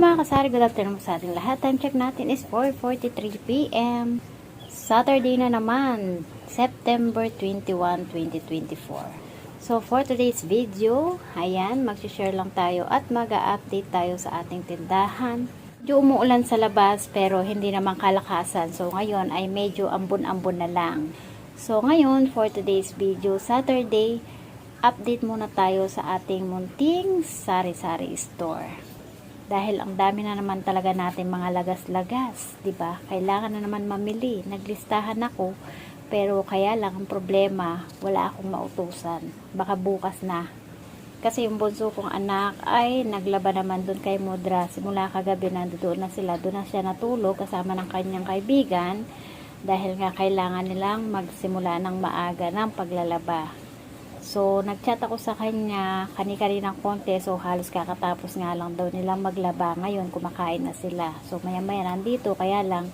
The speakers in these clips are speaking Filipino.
mga kasari, good afternoon sa ating lahat. Time check natin is 4.43pm. Saturday na naman, September 21, 2024. So, for today's video, ayan, mag-share lang tayo at mag-update tayo sa ating tindahan. Medyo umuulan sa labas pero hindi naman kalakasan. So, ngayon ay medyo ambon-ambon na lang. So, ngayon, for today's video, Saturday, update muna tayo sa ating munting sari-sari store dahil ang dami na naman talaga natin mga lagas-lagas, 'di ba? Kailangan na naman mamili. Naglistahan ako, pero kaya lang ang problema, wala akong mautusan. Baka bukas na. Kasi yung bunso kong anak ay naglaba naman doon kay Mudra. Simula kagabi nandoon na sila. Doon na siya natulog kasama ng kanyang kaibigan dahil nga kailangan nilang magsimula ng maaga ng paglalaba. So, nagchat ako sa kanya kani-kani ng konti. So, halos kakatapos nga lang daw nilang maglaba. Ngayon, kumakain na sila. So, maya-maya nandito. Kaya lang,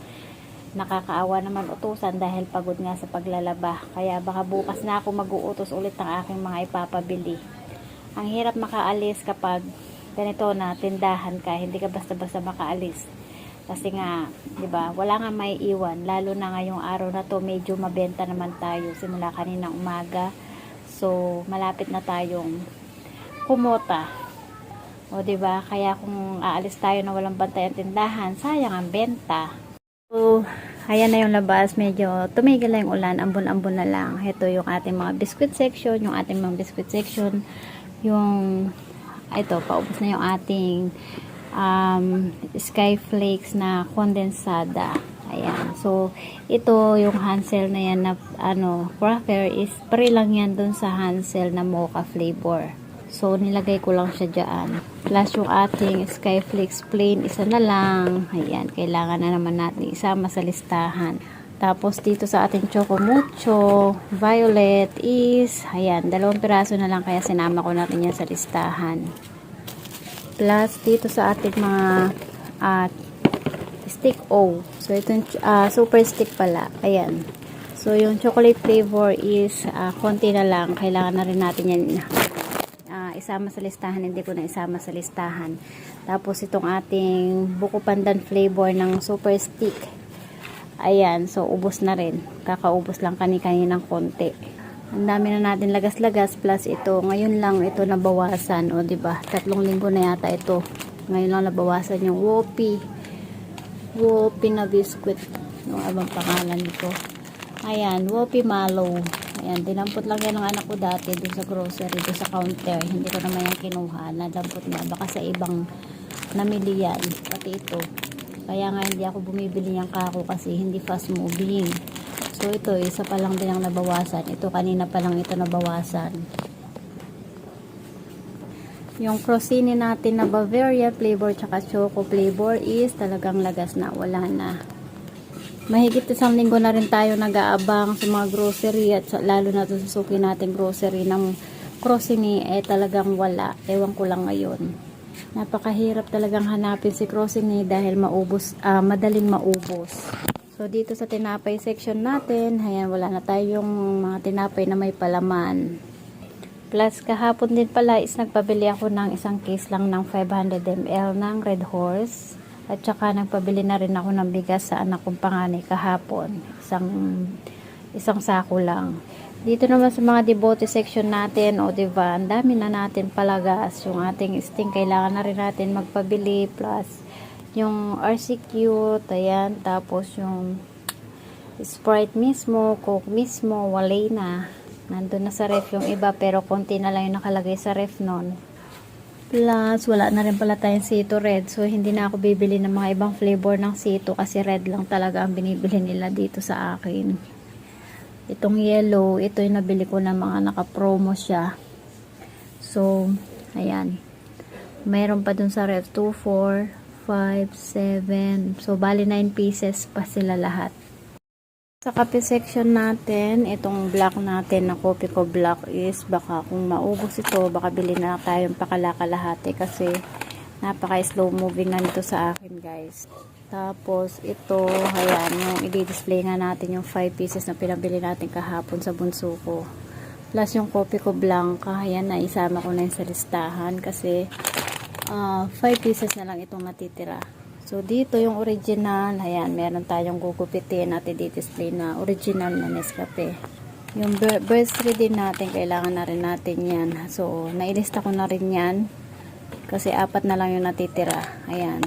nakakaawa naman utusan dahil pagod nga sa paglalaba. Kaya baka bukas na ako mag-uutos ulit ng aking mga ipapabili. Ang hirap makaalis kapag ganito na tindahan ka. Hindi ka basta-basta makaalis. Kasi nga, 'di ba? Wala nga may iwan lalo na ngayong araw na 'to, medyo mabenta naman tayo simula kaninang umaga. So, malapit na tayong kumota. O, ba? Kaya kung aalis tayo na walang bantay ang tindahan, sayang ang benta. So, ayan na yung labas. Medyo tumigil na yung ulan. Ambon-ambon na lang. Ito yung ating mga biscuit section. Yung ating mga biscuit section. Yung, ito, paubos na yung ating um, sky flakes na kondensada. Ayan. So, ito yung Hansel na yan na ano, cracker is pre lang yan dun sa Hansel na mocha flavor. So, nilagay ko lang siya dyan. Plus yung ating Skyflakes plain, isa na lang. Ayan, kailangan na naman natin isama sa listahan. Tapos dito sa ating Choco Mucho, Violet is, ayan, dalawang piraso na lang kaya sinama ko natin yan sa listahan. Plus dito sa ating mga at stick O. So ito yung ah, super stick pala. Ayan. So yung chocolate flavor is ah, konti na lang. Kailangan na rin natin yan ah, isama sa listahan. Hindi ko na isama sa listahan. Tapos itong ating buko pandan flavor ng super stick. Ayan. So ubos na rin. Kakaubos lang kani-kaninang konti. Ang dami na natin lagas-lagas plus ito. Ngayon lang ito nabawasan. O ba diba? Tatlong linggo na yata ito. Ngayon lang nabawasan yung Whoopie. Whoopie na biscuit. Yung abang pangalan nito. Ayan, Whoopie Mallow. Ayan, dinampot lang yan ng anak ko dati dun sa grocery, dun sa counter. Hindi ko naman yan kinuha. Nadampot na. Baka sa ibang namili yan. Pati ito. Kaya nga hindi ako bumibili ng kako kasi hindi fast moving. So ito, isa pa lang din ang nabawasan. Ito kanina pa lang ito nabawasan. Yung crostini natin na Bavaria flavor tsaka choco flavor is talagang lagas na. Wala na. Mahigit isang linggo na rin tayo nag-aabang sa mga grocery at lalo na sa suki natin grocery ng crostini eh talagang wala. Ewan ko lang ngayon. Napakahirap talagang hanapin si crostini dahil maubos, ah, madaling maubos. So, dito sa tinapay section natin, ayan, wala na tayong mga tinapay na may palaman. Plus, kahapon din pala is nagpabili ako ng isang case lang ng 500 ml ng Red Horse. At saka nagpabili na rin ako ng bigas sa anak kong panganay kahapon. Isang, isang sako lang. Dito naman sa mga debote section natin, o diba, ang dami na natin palagas. Yung ating sting, kailangan na rin natin magpabili. Plus, yung RC Cute, ayan, tapos yung Sprite mismo, Coke mismo, walay na. Nandun na sa ref yung iba, pero konti na lang yung nakalagay sa ref nun. Plus, wala na rin pala tayong Sito Red. So, hindi na ako bibili ng mga ibang flavor ng Sito kasi red lang talaga ang binibili nila dito sa akin. Itong yellow, ito yung nabili ko na mga naka-promo siya. So, ayan. Mayroon pa dun sa ref 2, 4, 5, 7. So, bali 9 pieces pa sila lahat. Sa kape section natin, itong black natin na kopi ko black is baka kung maubos ito, baka bilhin na tayong pakalakalahati kasi napaka slow moving na nito sa akin guys. Tapos ito, ayan, yung i-display nga natin yung 5 pieces na pinabili natin kahapon sa bunso ko. Plus yung kopi ko blanca, ayan na isama ko na yung sa listahan kasi 5 pieces na lang itong natitira. So, dito yung original. Ayan, meron tayong gugupitin natin di-display na original na Nescafe. Yung bir- birthday din natin, kailangan na rin natin yan. So, nailista ko na rin yan. Kasi apat na lang yung natitira. Ayan.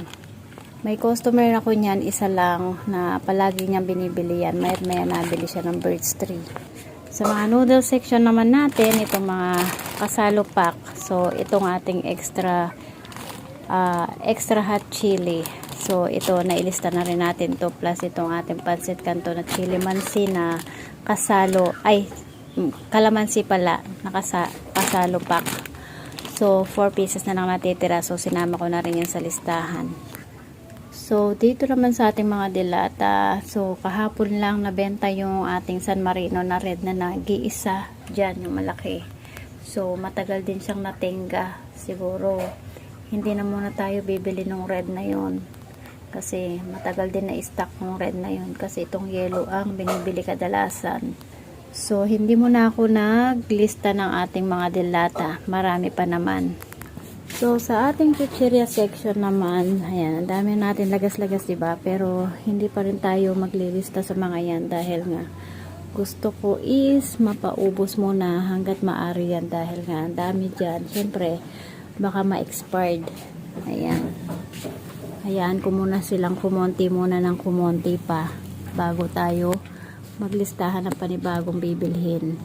May customer na ko niyan, isa lang, na palagi niyang binibili yan. May maya nabili siya ng birds tree. Sa mga noodle section naman natin, itong mga kasalo pack. So, itong ating extra ah, extra hot chili. So, ito, nailista na rin natin to Plus, itong ating pancit canton at chili mansi na kasalo. Ay, mm, kalamansi pala, na kasa, kasalo pack. So, 4 pieces na lang natitira. So, sinama ko na rin yan sa listahan. So, dito naman sa ating mga dilata, so, kahapon lang nabenta yung ating San Marino na red na nag-iisa. Diyan, yung malaki. So, matagal din siyang natingga. Siguro, hindi na muna tayo bibili ng red na yon Kasi, matagal din na stock ng red na yon Kasi itong yellow ang binibili kadalasan. So, hindi mo na ako naglista ng ating mga dilata. Marami pa naman. So, sa ating chicheria section naman, ayan, ang dami natin lagas-lagas, diba? Pero, hindi pa rin tayo maglilista sa mga yan dahil nga, gusto ko is mapaubos muna hanggat maari yan dahil nga, ang dami dyan. Siyempre, baka ma-expired. Ayan. Hayaan ko muna silang kumonti muna ng kumonti pa bago tayo maglistahan ng panibagong bibilhin.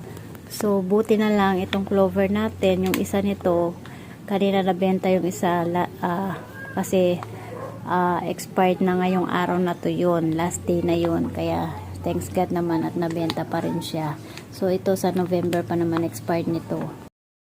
So, buti na lang itong clover natin, yung isa nito, kanina nabenta yung isa ah, kasi ah, expired na ngayong araw na to yun last day na yun kaya thanks God naman at nabenta pa rin siya so ito sa November pa naman expired nito